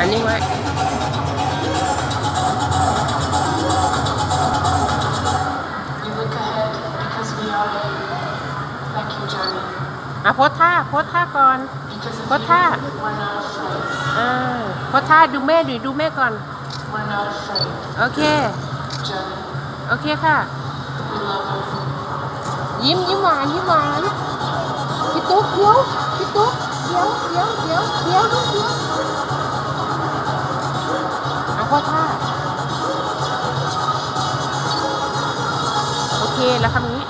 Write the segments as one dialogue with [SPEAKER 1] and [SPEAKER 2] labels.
[SPEAKER 1] อันนี้ไว้
[SPEAKER 2] We look ahead because we are here. Thank you, Johnny.
[SPEAKER 1] อะโพสท่าโพสท่าก่อน
[SPEAKER 2] Because of
[SPEAKER 1] What
[SPEAKER 2] you,
[SPEAKER 1] that?
[SPEAKER 2] we're not afraid.
[SPEAKER 1] อ่าโพสท่าดูแม่ดูดูแม่ก่อน
[SPEAKER 2] We're not afraid.
[SPEAKER 1] โอเค
[SPEAKER 2] Johnny,
[SPEAKER 1] โอเคค่ะ
[SPEAKER 2] we love you.
[SPEAKER 1] ยิ้มยิ้มหวานยิ้มหวานพี่ตุ๊กเดี๋ยวพี่ตุ๊กเดี๋ยวเดี๋ยวเดี๋ยวเดี๋ยวลูกเดี๋ยว เอาโพสท่าโอเคแล้วคำนี้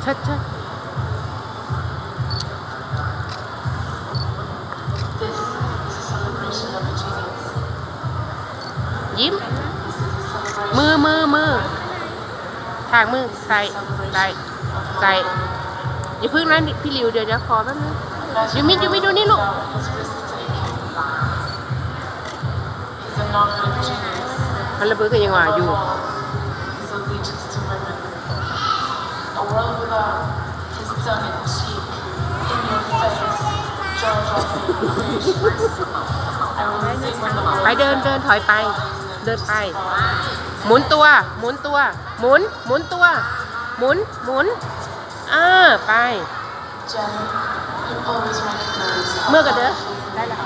[SPEAKER 1] เชิดเชิด
[SPEAKER 2] This is a celebration of a genius.
[SPEAKER 1] ยิ้ม
[SPEAKER 2] This is a celebration
[SPEAKER 1] มือมือมือทางมือใส่ใส่
[SPEAKER 2] of
[SPEAKER 1] ใส่
[SPEAKER 2] love.
[SPEAKER 1] อย่าพึ่งนะพี่หลิวเดี๋ยวเดี๋ยวขอแป๊บนึง
[SPEAKER 2] Imagine
[SPEAKER 1] You mean- you mean- you need look.
[SPEAKER 2] without his
[SPEAKER 1] มันระเบิดก็ยังว่าอยู่ ไปเดินเดินถอยไป เดินไป หมุนตัว หมุนตัว หมุน หมุนตัว หมุน หมุนอ่าไป เมื่อกันเด้อได้แล้ว